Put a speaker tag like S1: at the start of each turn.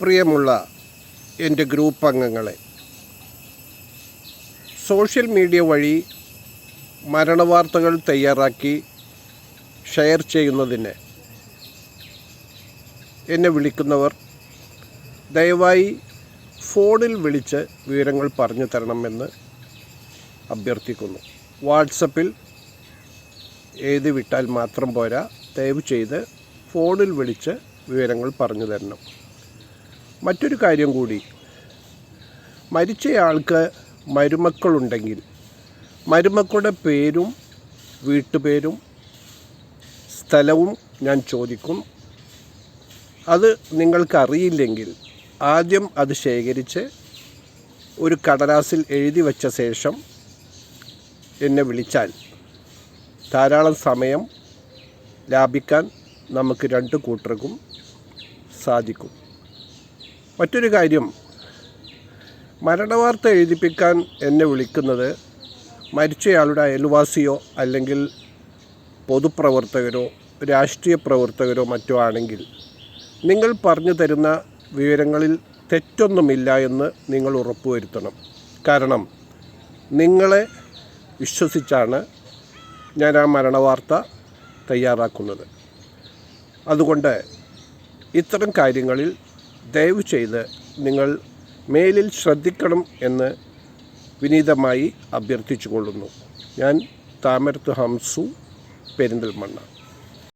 S1: പ്രിയമുള്ള എന്റെ ഗ്രൂപ്പ് അംഗങ്ങളെ. സോഷ്യൽ മീഡിയ വഴി മരണവാർത്തകൾ തയ്യാറാക്കി ഷെയർ ചെയ്യുന്നതിന് എന്നെ വിളിക്കുന്നവർ ദയവായി ഫോണിൽ വിളിച്ച് വിവരങ്ങൾ പറഞ്ഞു തരണമെന്ന് അഭ്യർത്ഥിക്കുന്നു. വാട്സപ്പിൽ എഴുതി വിട്ടാൽ മാത്രം പോരാ. ദയവ് ചെയ്ത് ഫോണിൽ വിളിച്ച് വിവരങ്ങൾ പറഞ്ഞു തരണം. മറ്റൊരു കാര്യം കൂടി. മരിച്ചയാൾക്ക് മരുമക്കളുണ്ടെങ്കിൽ മരുമക്കളുടെ പേരും വീട്ടുപേരും സ്ഥലവും ഞാൻ ചോദിക്കും. അത് നിങ്ങൾക്കറിയില്ലെങ്കിൽ ആദ്യം അത് ശേഖരിച്ച് ഒരു കടലാസിൽ എഴുതി വച്ച ശേഷം എന്നെ വിളിച്ചാൽ ധാരാളം സമയം ലാഭിക്കാൻ നമുക്ക് രണ്ട് കൂട്ടർക്കും സാധിക്കും. മറ്റൊരു കാര്യം. മരണവാർത്ത എഴുതിപ്പിക്കാൻ എന്നെ വിളിക്കുന്നത് മരിച്ചയാളുടെ അയൽവാസിയോ അല്ലെങ്കിൽ പൊതുപ്രവർത്തകരോ രാഷ്ട്രീയ പ്രവർത്തകരോ മറ്റോ ആണെങ്കിൽ നിങ്ങൾ പറഞ്ഞു തരുന്ന വിവരങ്ങളിൽ തെറ്റൊന്നുമില്ല എന്ന് നിങ്ങൾ ഉറപ്പുവരുത്തണം. കാരണം നിങ്ങളെ വിശ്വസിച്ചാണ് ഞാൻ ആ മരണവാർത്ത തയ്യാറാക്കുന്നത്. അതുകൊണ്ട് ഇത്തരം കാര്യങ്ങളിൽ ദയവ് ചെയ്ത് നിങ്ങൾ മേലിൽ ശ്രദ്ധിക്കണം എന്ന് വിനീതമായി അഭ്യർത്ഥിച്ചുകൊള്ളുന്നു. ഞാൻ താമരത്ത് ഹംസു പെരിന്തൽമണ്ണ.